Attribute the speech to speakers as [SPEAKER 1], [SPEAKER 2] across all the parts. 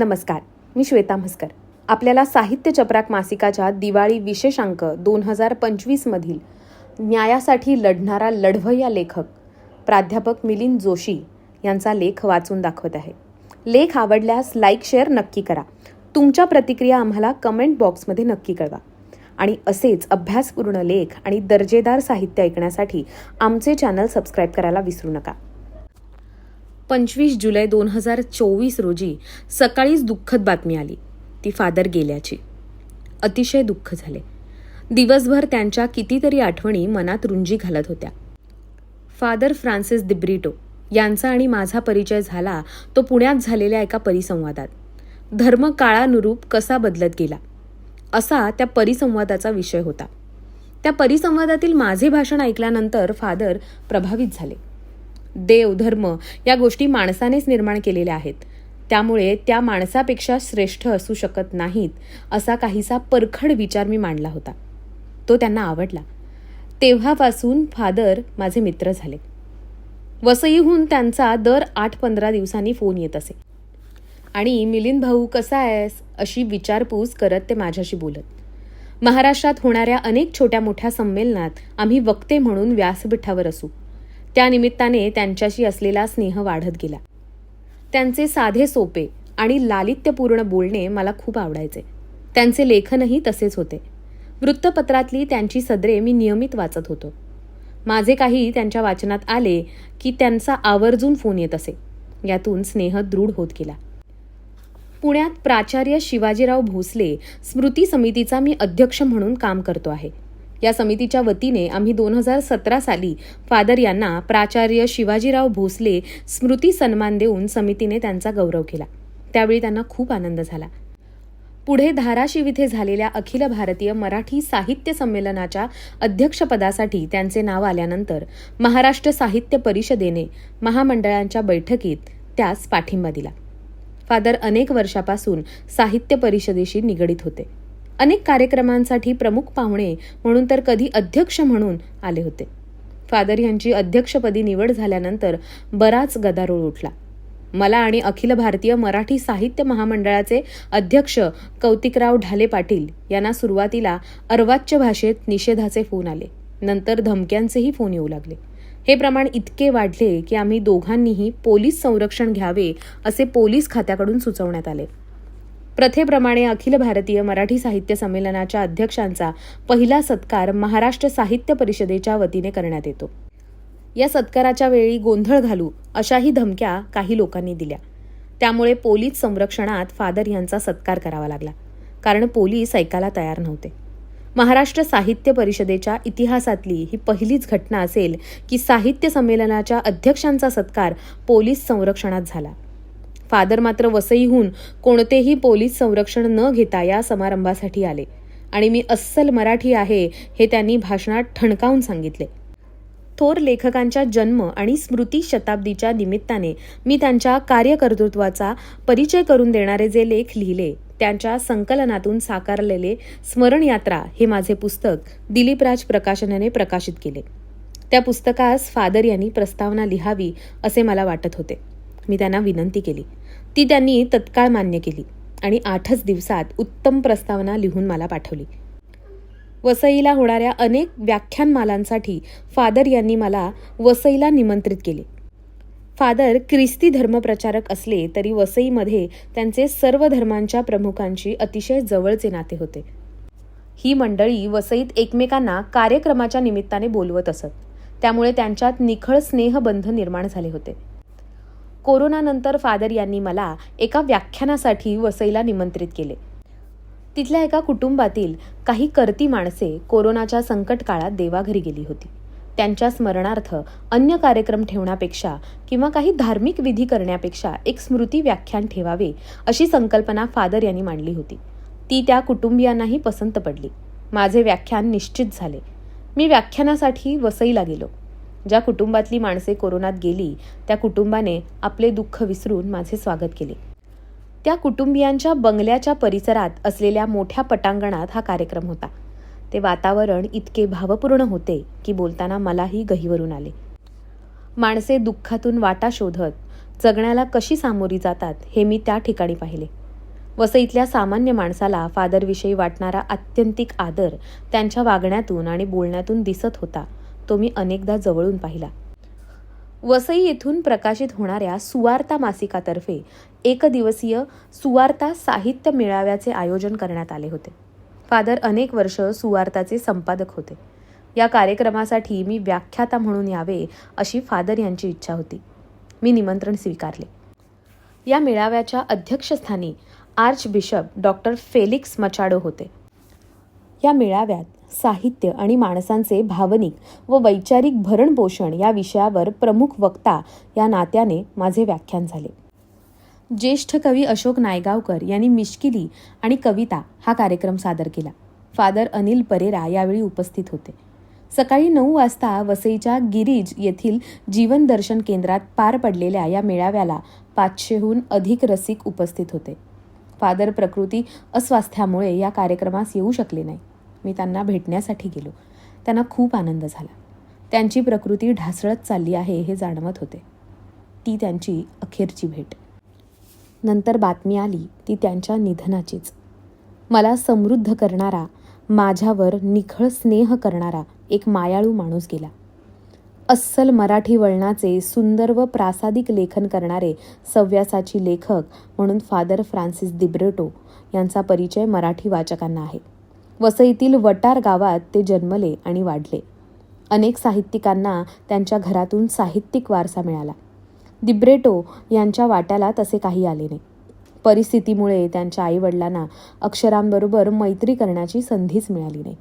[SPEAKER 1] नमस्कार मी श्वेता म्हस्कर. आपल्याला साहित्य चपराक मासिकाच्या दिवाळी विशेषांक दोन हजार पंचवीसमधील न्यायासाठी लढणारा लढवय्या लेखक प्राध्यापक मिलिंद जोशी यांचा लेख वाचून दाखवत आहे. लेख आवडल्यास लाईक शेअर नक्की करा. तुमच्या प्रतिक्रिया आम्हाला कमेंट बॉक्समध्ये नक्की कळवा. आणि असेच अभ्यासपूर्ण लेख आणि दर्जेदार साहित्य ऐकण्यासाठी आमचे चॅनल सबस्क्राईब करायला विसरू नका. पंचवीस जुलै दोन हजार चोवीस रोजी सकाळीच दुःखद बातमी आली. ती फादर गेल्याची. अतिशय दुःख झाले. दिवसभर त्यांच्या कितीतरी आठवणी मनात रुंजी घालत होत्या. फादर फ्रान्सिस दिब्रिटो यांचा आणि माझा परिचय झाला तो पुण्यात झालेल्या एका परिसंवादात. धर्म काळानुरूप कसा बदलत गेला? असा त्या परिसंवादाचा विषय होता. त्या परिसंवादातील माझे भाषण ऐकल्यानंतर फादर प्रभावित झाले. देव धर्म या गोष्टी माणसानेच निर्माण केलेल्या आहेत. त्यामुळे त्या माणसापेक्षा श्रेष्ठ असू शकत नाहीत असा काहीसा परखड विचार मी मांडला होता. तो त्यांना आवडला. तेव्हापासून फादर माझे मित्र झाले. वसईहून त्यांचा दर आठ पंधरा दिवसांनी फोन येत असे. आणि मिलिंद भाऊ कसा आहेस? अशी विचारपूस करत ते माझ्याशी बोलत. महाराष्ट्रात होणाऱ्या अनेक छोट्या मोठ्या संमेलनात आम्ही वक्ते म्हणून व्यासपीठावर असू. त्यानिमित्ताने त्यांच्याशी असलेला स्नेह वाढत गेला. त्यांचे साधे सोपे आणि लालित्यपूर्ण बोलणे मला खूप आवडायचे. त्यांचे लेखनही तसेच होते. वृत्तपत्रातली त्यांची सदरे मी नियमित वाचत होतो. माझे काही त्यांच्या वाचनात आले की त्यांचा आवर्जून फोन येत असे. यातून स्नेह दृढ होत गेला. पुण्यात प्राचार्य शिवाजीराव भोसले स्मृती समितीचा मी अध्यक्ष म्हणून काम करतो आहे. या समितीच्या वतीने आम्ही दोन हजार सतरा साली फादर यांना प्राचार्य शिवाजीराव भोसले स्मृती सन्मान देऊन समितीने त्यांचा गौरव केला. त्यावेळी त्यांना खूप आनंद झाला. पुढे धाराशिव इथे झालेल्या अखिल भारतीय मराठी साहित्य संमेलनाच्या अध्यक्षपदासाठी त्यांचे नाव आल्यानंतर महाराष्ट्र साहित्य परिषदेने महामंडळांच्या बैठकीत त्यास पाठिंबा दिला. फादर अनेक वर्षापासून साहित्य परिषदेशी निगडीत होते. अनेक कार्यक्रमांसाठी प्रमुख पाहुणे म्हणून तर कधी अध्यक्ष म्हणून आले होते. फादर यांची अध्यक्षपदी निवड झाल्यानंतर बराच गदारोळ उठला. मला आणि अखिल भारतीय मराठी साहित्य महामंडळाचे अध्यक्ष कौतिकराव ढाले पाटील यांना सुरुवातीला अर्वाच्य भाषेत निषेधाचे फोन आले. नंतर धमक्यांचेही फोन येऊ लागले. हे प्रमाण इतके वाढले की आम्ही दोघांनीही पोलीस संरक्षण घ्यावे असे पोलीस खात्याकडून सुचवण्यात आले. प्रथेप्रमाणे अखिल भारतीय मराठी साहित्य संमेलनाच्या अध्यक्षांचा पहिला सत्कार महाराष्ट्र साहित्य परिषदेच्या वतीने करण्यात येतो. या सत्काराच्या वेळी गोंधळ घालू अशाही धमक्या काही लोकांनी दिल्या. त्यामुळे पोलीस संरक्षणात फादर यांचा सत्कार करावा लागला. कारण पोलीस ऐकायला तयार नव्हते. महाराष्ट्र साहित्य परिषदेच्या इतिहासातली ही पहिलीच घटना असेल की साहित्य संमेलनाच्या अध्यक्षांचा सत्कार पोलीस संरक्षणात झाला. फादर मात्र वसईहून कोणतेही पोलीस संरक्षण न घेता या समारंभासाठी आले. आणि मी अस्सल मराठी आहे हे त्यांनी भाषणात ठणकावून सांगितले. थोर लेखकांच्या जन्म आणि स्मृती शताब्दीच्या निमित्ताने मी त्यांच्या कार्यकर्तृत्वाचा परिचय करून देणारे जे लेख लिहिले त्यांच्या संकलनातून साकारलेले स्मरणयात्रा हे माझे पुस्तक दिलीपराज प्रकाशनाने प्रकाशित केले. त्या पुस्तकास फादर यांनी प्रस्तावना लिहावी असे मला वाटत होते. मी त्यांना विनंती केली. ती त्यांनी तत्काळ मान्य केली आणि आठच दिवसात उत्तम प्रस्तावना लिहून मला पाठवली. वसईला होणाऱ्या अनेक व्याख्यानमालांसाठी फादर यांनी मला वसईला निमंत्रित केले. फादर ख्रिस्ती धर्मप्रचारक असले तरी वसईमध्ये त्यांचे सर्व धर्मांच्या प्रमुखांशी अतिशय जवळचे नाते होते. ही मंडळी वसईत एकमेकांना कार्यक्रमाच्या निमित्ताने बोलवत असत. त्यामुळे त्यांच्यात निखळ स्नेहबंध निर्माण झाले होते. कोरोनानंतर फादर यांनी मला एका व्याख्यानासाठी वसईला निमंत्रित केले. तिथल्या एका कुटुंबातील काही करती माणसे कोरोनाच्या संकट काळात देवाघरी गेली होती. त्यांच्या स्मरणार्थ अन्य कार्यक्रम ठेवण्यापेक्षा किंवा काही धार्मिक विधी करण्यापेक्षा एक स्मृती व्याख्यान ठेवावे अशी संकल्पना फादर यांनी मांडली होती. ती त्या कुटुंबियांनाही पसंत पडली. माझे व्याख्यान निश्चित झाले. मी व्याख्यानासाठी वसईला गेलो. ज्या कुटुंबातली माणसे कोरोनात गेली त्या कुटुंबाने आपले दुःख विसरून माझे स्वागत केले. त्या कुटुंबियांच्या बंगल्याच्या परिसरात असलेल्या मोठ्या पटांगणात हा कार्यक्रम होता. ते वातावरण इतके भावपूर्ण होते की बोलताना मलाही गहीवरून आले. माणसे दुःखातून वाटा शोधत जगण्याला कशी सामोरी जातात हे मी त्या ठिकाणी पाहिले. वसईतल्या सामान्य माणसाला फादरविषयी वाटणारा आत्यंतिक आदर त्यांच्या वागण्यातून आणि बोलण्यातून दिसत होता. तो मी अनेकदा जवळून पाहिला. वसई येथून प्रकाशित होणाऱ्या सुवार्ता मासिकातर्फे एकदिवसीय सुवार्ता साहित्य मेळाव्याचे आयोजन करण्यात आले होते. फादर अनेक वर्ष सुवार्ताचे संपादक होते. या कार्यक्रमासाठी मी व्याख्याता म्हणून यावे अशी फादर यांची इच्छा होती. मी निमंत्रण स्वीकारले. या मेळाव्याच्या अध्यक्षस्थानी archbishop doctor Felix Machado होते. या मेळाव्यात साहित्य आणि माणसांचे भावनिक व वैचारिक भरणपोषण या विषयावर प्रमुख वक्ता या नात्याने माझे व्याख्यान झाले. ज्येष्ठ कवी अशोक नायगावकर यांनी मिश्किली आणि कविता हा कार्यक्रम सादर केला. फादर अनिल परेरा यावेळी उपस्थित होते. सकाळी नऊ वाजता वसईच्या गिरीज येथील जीवनदर्शन केंद्रात पार पडलेल्या या मेळाव्याला पाचशेहून अधिक रसिक उपस्थित होते. फादर प्रकृती अस्वास्थ्यामुळे या कार्यक्रमास येऊ शकले नाही मी त्यांना भेटण्यासाठी गेलो. त्यांना खूप आनंद झाला. त्यांची प्रकृती ढासळत चालली आहे हे जाणवत होते. ती त्यांची अखेरची भेट. नंतर बातमी आली ती त्यांच्या निधनाचीच. मला समृद्ध करणारा माझ्यावर निखळ स्नेह करणारा एक मायाळू माणूस गेला. अस्सल मराठी वळणाचे सुंदर व प्रासादिक लेखन करणारे सव्यासाची लेखक म्हणून फादर फ्रान्सिस दिब्रेटो यांचा परिचय मराठी वाचकांना आहे. वसईतील वटार गावात ते जन्मले आणि वाढले. अनेक साहित्यिकांना त्यांच्या घरातून साहित्यिक वारसा मिळाला. दिब्रेटो यांच्या वाट्याला तसे काही आले नाही. परिस्थितीमुळे त्यांच्या आईवडिलांना अक्षरांबरोबर मैत्री करण्याची संधीच मिळाली नाही.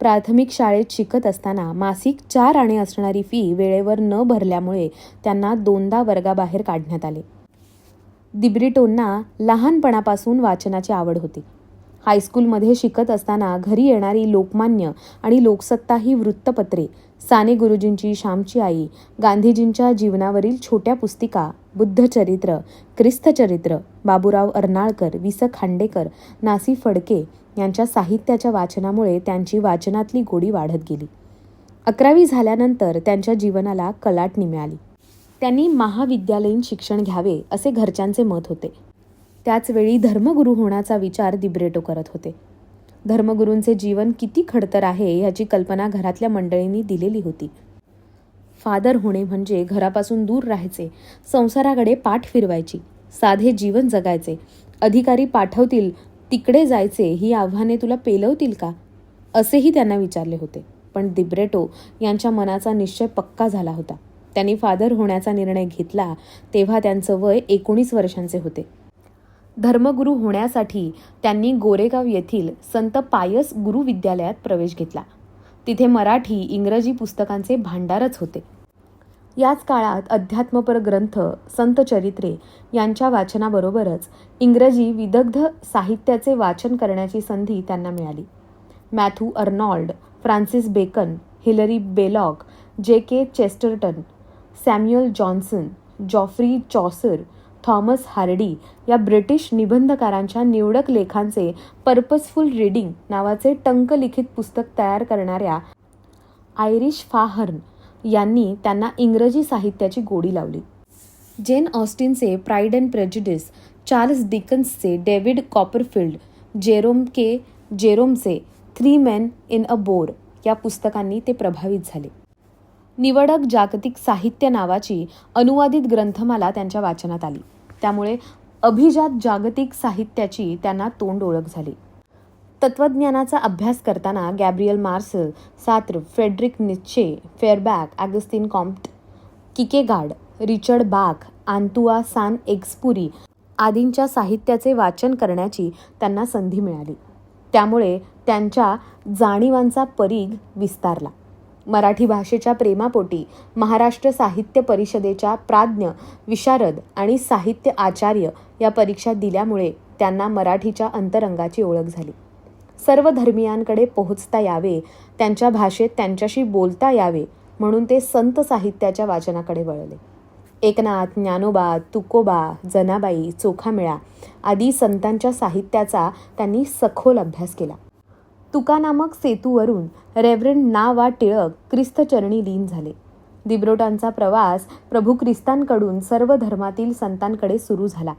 [SPEAKER 1] प्राथमिक शाळेत शिकत असताना मासिक चार आणे असणारी फी वेळेवर न भरल्यामुळे त्यांना दोनदा वर्गाबाहेर काढण्यात आले. दिब्रिटोंना लहानपणापासून वाचनाची आवड होती. हायस्कूलमध्ये शिकत असताना घरी येणारी लोकमान्य आणि लोकसत्ता ही वृत्तपत्रे साने गुरुजींची श्यामची आई गांधीजींच्या जीवनावरील छोट्या पुस्तिका बुद्धचरित्र ख्रिस्तचरित्र बाबूराव अर्नाळकर वि स खांडेकर नासी फडके यांच्या साहित्याच्या वाचनामुळे त्यांची वाचनातली गोडी वाढत गेली. अकरावी झाल्यानंतर त्यांच्या जीवनाला कलाटणी मिळाली त्यांनी महाविद्यालयीन शिक्षण घ्यावे असे घरच्यांचे मत होते. त्याचवेळी धर्मगुरू होण्याचा विचार दिब्रेटो करत होते. धर्मगुरूंचे जीवन किती खडतर आहे ह्याची कल्पना घरातल्या मंडळींनी दिलेली होती. फादर होणे म्हणजे घरापासून दूर राहायचे संसाराकडे पाठ फिरवायची साधे जीवन जगायचे. अधिकारी पाठवतील तिकडे जायचे ही आव्हाने तुला पेलवतील का? असेही त्यांना विचारले होते. पण दिब्रेटो यांच्या मनाचा निश्चय पक्का झाला होता. त्यांनी फादर होण्याचा निर्णय घेतला तेव्हा त्यांचं वय एकोणीस वर्षांचे होते. धर्मगुरू होण्यासाठी त्यांनी गोरेगाव येथील संत पायस गुरु विद्यालयात प्रवेश घेतला. तिथे मराठी इंग्रजी पुस्तकांचे भांडारच होते. याच काळात अध्यात्मपर ग्रंथ संत चरित्रे यांच्या वाचनाबरोबरच इंग्रजी विदग्ध साहित्याचे वाचन करण्याची संधी त्यांना मिळाली. Matthew Arnold Francis Bacon Hilary Belloc J K Chesterton Samuel Johnson Geoffrey Chaucer Thomas Hardy या ब्रिटिश निबंधकारांच्या निवडक लेखांचे पर्पजफुल रीडिंग नावाचे टंकलिखित पुस्तक तयार करणाऱ्या आयरिश फाहर्न यांनी त्यांना इंग्रजी साहित्याची गोडी लावली. जेन ऑस्टिनचे प्राईड अँड प्रेज्युडिस चार्ल्स डिकन्सचे David Copperfield Jerome K जेरोमचे Three Men in a Boat या पुस्तकांनी ते प्रभावित झाले. निवडक जागतिक साहित्य नावाची अनुवादित ग्रंथमाला त्यांच्या वाचनात आली. त्यामुळे अभिजात जागतिक साहित्याची त्यांना तोंड ओळख झाली. तत्वज्ञानाचा अभ्यास करताना गॅब्रियल मार्सल सात्र फ्रेडरिक निच्चे फेअरबॅक ॲगस्टिन कॉम्प्ट किकेगार्ड रिचर्ड बाग आंतुआ सान एक्सपुरी आदींच्या साहित्याचे वाचन करण्याची त्यांना संधी मिळाली. त्यामुळे त्यांच्या जाणीवांचा परीघ विस्तारला. मराठी भाषेच्या प्रेमापोटी महाराष्ट्र साहित्य परिषदेच्या प्राज्ञ विशारद आणि साहित्य आचार्य या परीक्षा दिल्यामुळे त्यांना मराठीच्या अंतरंगाची ओळख झाली. सर्व धर्मियांकडे पोहोचता यावे त्यांच्या भाषेत त्यांच्याशी बोलता यावे म्हणून ते संत साहित्याच्या वाचनाकडे वळले. एकनाथ ज्ञानोबा तुकोबा जनाबाई चोखामेळा आदी संतांच्या साहित्याचा त्यांनी सखोल अभ्यास केला. तुका नामक सेतूवरून रेव्हरंड ना वा टिळक ख्रिस्तचरणी लीन झाले. दिब्रोटांचा प्रवास प्रभू ख्रिस्तांकडून सर्व धर्मातील संतांकडे सुरू झाला.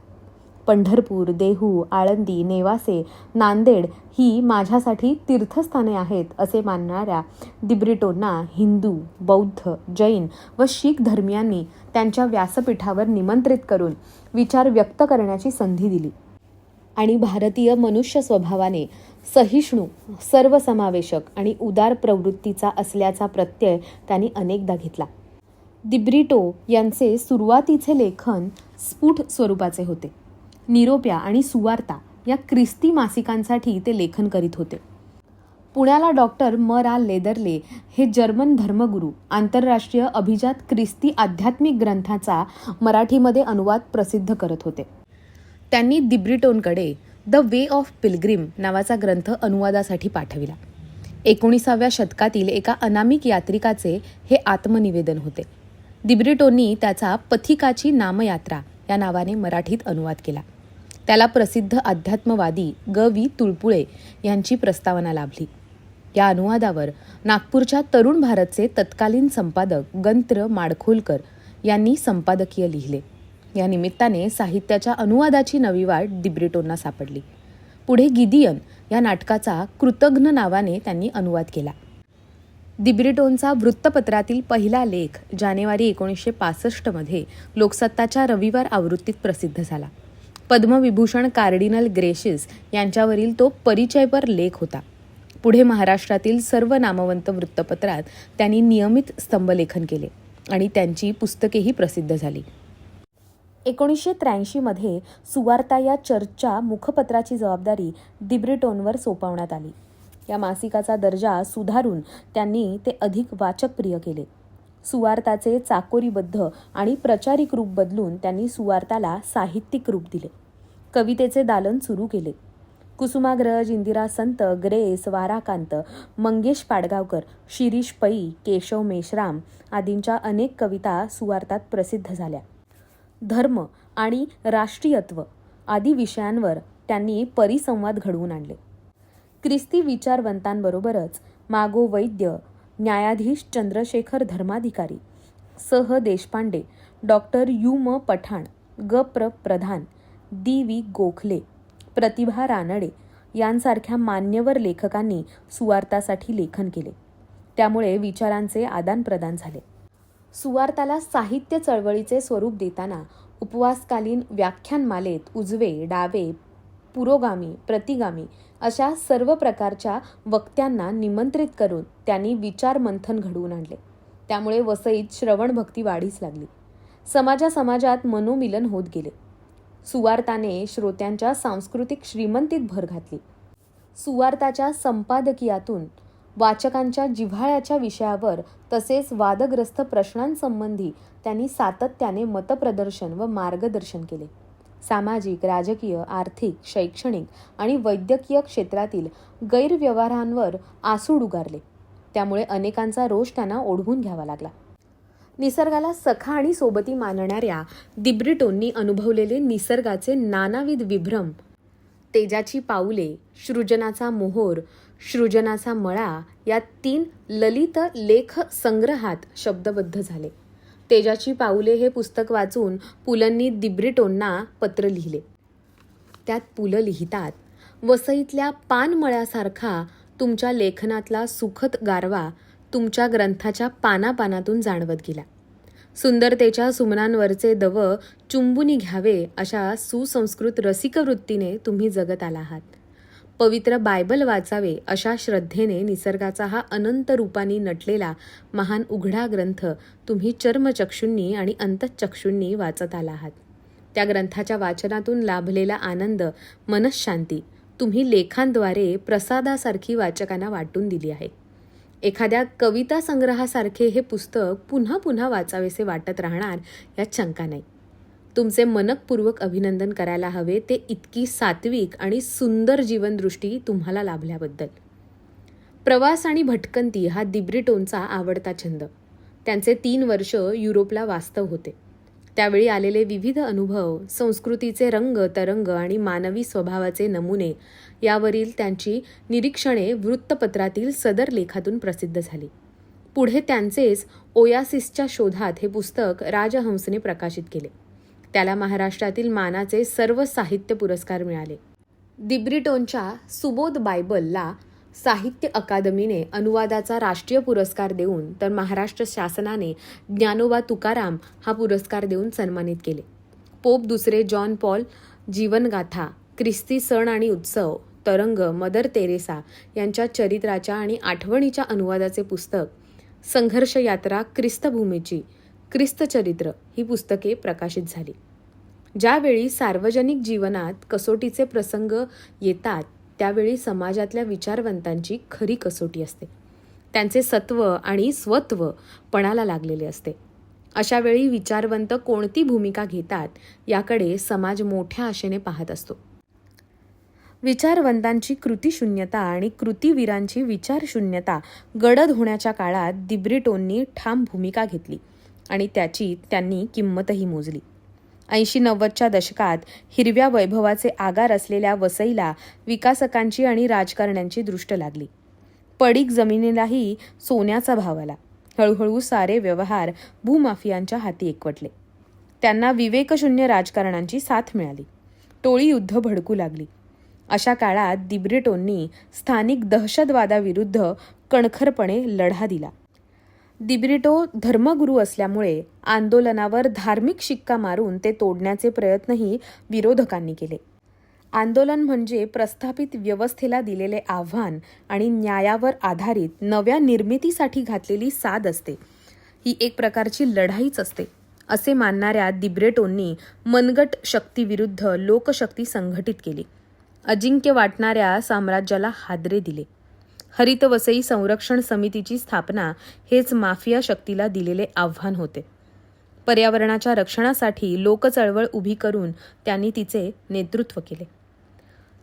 [SPEAKER 1] पंढरपूर देहू आळंदी नेवासे नांदेड ही माझ्यासाठी तीर्थस्थाने आहेत असे मानणाऱ्या दिब्रिटोंना हिंदू बौद्ध जैन व शीख धर्मियांनी त्यांच्या व्यासपीठावर निमंत्रित करून विचार व्यक्त करण्याची संधी दिली. आणि भारतीय मनुष्य स्वभावाने सहिष्णू सर्वसमावेशक आणि उदार प्रवृत्तीचा असल्याचा प्रत्यय त्यांनी अनेकदा घेतला. दिब्रिटो यांचे सुरुवातीचे लेखन स्फुट स्वरूपाचे होते. निरोप्या आणि सुवार्ता या ख्रिस्ती मासिकांसाठी ते लेखन करीत होते. पुण्याला डॉक्टर म. रा. लेदरले हे जर्मन धर्मगुरू आंतरराष्ट्रीय अभिजात ख्रिस्ती आध्यात्मिक ग्रंथाचा मराठीमध्ये अनुवाद प्रसिद्ध करत होते. त्यांनी दिब्रिटोनकडे द वे ऑफ पिलग्रिम नावाचा ग्रंथ अनुवादासाठी पाठविला. एकोणीसाव्या शतकातील एका अनामिक यात्रिकाचे हे आत्मनिवेदन होते. दिब्रिटोंनी त्याचा पथिकाची नामयात्रा या नावाने मराठीत अनुवाद केला. त्याला प्रसिद्ध अध्यात्मवादी ग वि तुळपुळे यांची प्रस्तावना लाभली. या अनुवादावर नागपूरच्या तरुण भारतचे तत्कालीन संपादक गंत्र माडखोलकर यांनी संपादकीय लिहिले. या निमित्ताने साहित्याच्या अनुवादाची नवी वाट दिब्रिटोंना सापडली. पुढे गिदियन या नाटकाचा कृतघ्न नावाने त्यांनी अनुवाद केला. दिब्रिटोनचा वृत्तपत्रातील पहिला लेख जानेवारी एकोणीसशे पासष्टमध्ये लोकसत्ताच्या रविवार आवृत्तीत प्रसिद्ध झाला. पद्मविभूषण कार्डिनल ग्रेशिस यांच्यावरील तो परिचयपर लेख होता. पुढे महाराष्ट्रातील सर्व नामवंत वृत्तपत्रात त्यांनी नियमित स्तंभलेखन केले आणि त्यांची पुस्तकेही प्रसिद्ध झाली. एकोणीसशे त्र्याऐंशीमध्ये सुवार्ता या चर्चच्या मुखपत्राची जबाबदारी दिब्रिटोनवर सोपवण्यात आली. या मासिकाचा दर्जा सुधारून त्यांनी ते अधिक वाचकप्रिय केले. सुवार्ताचे चाकोरीबद्ध आणि प्रचारिक रूप बदलून त्यांनी सुवार्ताला साहित्यिक रूप दिले. कवितेचे दालन सुरू केले. कुसुमाग्रज इंदिरा संत ग्रेस वाराकांत मंगेश पाडगावकर शिरीष पै केशव मेश्राम आदींच्या अनेक कविता सुवार्तात प्रसिद्ध झाल्या. धर्म आणि राष्ट्रीयत्व आदी विषयांवर त्यांनी परिसंवाद घडवून आणले. ख्रिस्ती विचारवंतांबरोबरच मागो वैद्य न्यायाधीश चंद्रशेखर धर्माधिकारी सह देशपांडे डॉक्टर यू. म. पठाण ग. प्र. Pradhan D V. Gokhale Pratibha Ranade यांसारख्या मान्यवर लेखकांनी सुवार्तासाठी लेखन केले. त्यामुळे विचारांचे आदानप्रदान झाले. सुवार्ताला साहित्य चळवळीचे स्वरूप देताना उपवासकालीन व्याख्यानमालेत उजवे डावे पुरोगामी प्रतिगामी अशा सर्व प्रकारच्या वक्त्यांना निमंत्रित करून त्यांनी विचार मंथन घडवून आणले. त्यामुळे वसईत श्रवणभक्ती वाढीस लागली. समाजा समाजात मनोमिलन होत गेले. सुवार्ताने श्रोत्यांच्या सांस्कृतिक श्रीमंतीत भर घातली. सुवार्ताच्या संपादकीयातून वाचकांच्या जिव्हाळ्याच्या विषयावर तसेच वादग्रस्त प्रश्नांसंबंधी त्यांनी सातत्याने मतप्रदर्शन व मार्गदर्शन केले. सामाजिक राजकीय आर्थिक शैक्षणिक आणि वैद्यकीय क्षेत्रातील गैरव्यवहारांवर आसूड उगारले. त्यामुळे अनेकांचा रोष त्यांना ओढवून घ्यावा लागला. निसर्गाला सखा आणि सोबती मानणाऱ्या दिब्रिटोंनी अनुभवलेले निसर्गाचे नानाविध विभ्रम तेजाची पाऊले सृजनाचा मोहोर सृजनाचा मळा या तीन ललित लेख संग्रहात शब्दबद्ध झाले. तेजाची पाऊले हे पुस्तक वाचून पुलंनी दिब्रिटोंना पत्र लिहिले. त्यात पुलं लिहितात वसईतल्या पानमळ्यासारखा तुमच्या लेखनातला सुखद गारवा तुमच्या ग्रंथाच्या पानापानातून जाणवत गेला. सुंदरतेच्या सुमनांवरचे दव चुंबुनी घ्यावे अशा सुसंस्कृत रसिकवृत्तीने तुम्ही जगत आला आहात. पवित्र बायबल वाचावे अशा श्रद्धेने निसर्गाचा हा अनंत रूपाने नटलेला महान उघडा ग्रंथ तुम्ही चर्मचक्षूंनी आणि अंतचक्षूंनी वाचत आला आहात. त्या ग्रंथाच्या वाचनातून लाभलेला आनंद मनशांती तुम्ही लेखांद्वारे प्रसादासारखी वाचकांना वाटून दिली आहे. एखाद्या कविता संग्रहासारखे हे पुस्तक पुन्हा पुन्हा वाचावेसे वाटत राहणार यात शंका नाही. तुमचे मनकपूर्वक अभिनंदन करायला हवे. ते इतकी सात्विक आणि सुंदर जीवनदृष्टी तुम्हाला लाभल्याबद्दल. प्रवास आणि भटकंती हा दिब्रिटोनचा आवडता छंद. त्यांचे तीन वर्ष युरोपला वास्तव होते. त्यावेळी आलेले विविध अनुभव संस्कृतीचे रंग तरंग आणि मानवी स्वभावाचे नमुने यावरील त्यांची निरीक्षणे वृत्तपत्रातील सदर लेखातून प्रसिद्ध झाली. पुढे त्यांचेच ओयासिसच्या शोधात हे पुस्तक राजहंसने प्रकाशित केले. त्याला महाराष्ट्रातील मानाचे सर्व साहित्य पुरस्कार मिळाले. दिब्रिटोनच्या सुबोध बायबलला साहित्य अकादमीने अनुवादाचा राष्ट्रीय पुरस्कार देऊन तर महाराष्ट्र शासनाने ज्ञानोबा तुकाराम हा पुरस्कार देऊन सन्मानित केले. पोप दुसरे जॉन पॉल जीवनगाथा ख्रिस्ती सण आणि उत्सव तरंग मदर तेरेसा यांच्या चरित्राच्या आणि आठवणीच्या अनुवादाचे पुस्तक संघर्ष यात्रा ख्रिस्तभूमीची ख्रिस्तचरित्र ही पुस्तके प्रकाशित झाली. ज्यावेळी सार्वजनिक जीवनात कसोटीचे प्रसंग येतात त्यावेळी समाजातल्या विचारवंतांची खरी कसोटी असते. त्यांचे सत्व आणि स्वत्व पणाला लागलेले असते. अशावेळी विचारवंत कोणती भूमिका घेतात याकडे समाज मोठ्या आशेने पाहत असतो. विचारवंतांची कृतीशून्यता आणि कृतीवीरांची विचारशून्यता गडद होण्याच्या काळात दिब्रिटोंनी ठाम भूमिका घेतली. आणि त्याची त्यांनी किंमतही मोजली. ऐंशी नव्वदच्या दशकात हिरव्या वैभवाचे आगार असलेल्या वसईला विकासकांची आणि राजकारण्यांची दृष्ट लागली. पडीक जमिनीलाही सोन्याचा भाव आला. हळूहळू सारे व्यवहार भूमाफियांच्या हाती एकवटले. त्यांना विवेकशून्य राजकारणांची साथ मिळाली. टोळी युद्ध भडकू लागली. अशा काळात दिब्रिटोंनी स्थानिक दहशतवादाविरुद्ध कणखरपणे लढा दिला. दिब्रिटो धर्मगुरू असल्यामुळे आंदोलनावर धार्मिक शिक्का मारून ते तोडण्याचे प्रयत्नही विरोधकांनी केले. आंदोलन म्हणजे प्रस्थापित व्यवस्थेला दिलेले आव्हान आणि न्यायावर आधारित नव्या निर्मितीसाठी घातलेली साद असते. ही एक प्रकारची लढाईच असते असे मानणाऱ्या दिब्रेटोंनी मनगट शक्तीविरुद्ध लोकशक्ती संघटित केली. अजिंक्य वाटणाऱ्या साम्राज्याला हादरे दिले. हरित वसई संरक्षण समितीची स्थापना हेच माफिया शक्तीला दिलेले आव्हान होते. पर्यावरणाच्या रक्षणासाठी लोकचळवळ उभी करून त्यांनी तिचे नेतृत्व केले.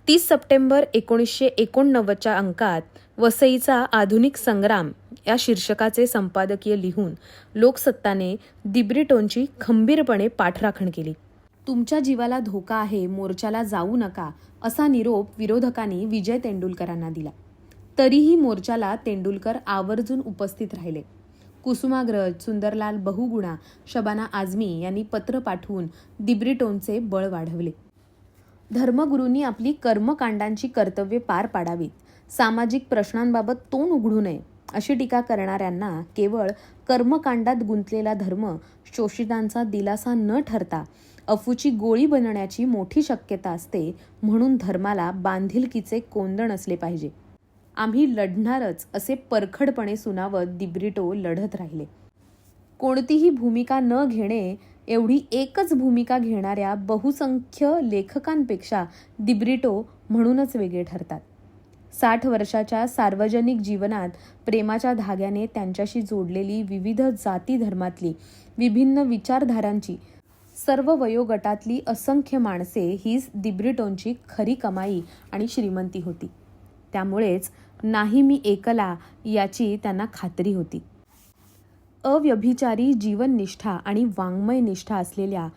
[SPEAKER 1] तीस सप्टेंबर एकोणीसशे एकोणनव्वदच्या अंकात वसईचा आधुनिक संग्राम या शीर्षकाचे संपादकीय लिहून लोकसत्ताने दिब्रिटोनची खंबीरपणे पाठराखण केली. तुमच्या जीवाला धोका आहे मोर्चाला जाऊ नका असा निरोप विरोधकांनी विजय तेंडुलकरांना दिला. तरीही मोर्चाला तेंडुलकर आवर्जून उपस्थित राहिले. कुसुमाग्रज सुंदरलाल बहुगुणा शबाना आझमी यांनी पत्र पाठवून दिब्रिटोनचे बळ वाढवले. धर्मगुरूंनी आपली कर्मकांडांची कर्तव्ये पार पाडावीत. सामाजिक प्रश्नांबाबत तोंड उघडू नये अशी टीका करणाऱ्यांना केवळ कर्मकांडात गुंतलेला धर्म शोषितांचा दिलासा न ठरता अफूची गोळी बनण्याची मोठी शक्यता असते म्हणून धर्माला बांधिलकीचे कोंदण असले पाहिजे. आम्ही लढणारच असे परखडपणे सुनावत दिब्रिटो लढत राहिले. कोणतीही भूमिका न घेणे एवढी एकच भूमिका घेणाऱ्या बहुसंख्य लेखकांपेक्षा दिब्रिटो म्हणूनच वेगळे ठरतात. साठ वर्षाच्या सार्वजनिक जीवनात प्रेमाच्या धाग्याने त्यांच्याशी जोडलेली विविध जाती धर्मातली विभिन्न विचारधारांची सर्व वयोगटातली असंख्य माणसे हीच दिब्रिटोंची खरी कमाई आणि श्रीमंती होती. त्यामुळेच नाही मी एकला याची त्यांना खात्री होती. अव्यभिचारी जीवननिष्ठा आणि वाङ्मय निष्ठा असलेल्या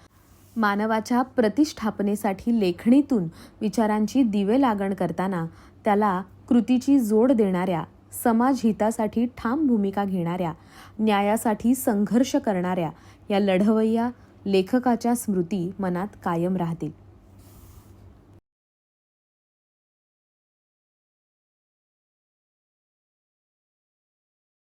[SPEAKER 1] मानवाच्या प्रतिष्ठापनेसाठी लेखणीतून विचारांची दिवे लागण करताना त्याला कृतीची जोड देणाऱ्या समाज हितासाठी ठाम भूमिका घेणाऱ्या न्यायासाठी संघर्ष करणाऱ्या या लढवय्या लेखकाच्या स्मृती मनात कायम राहतील.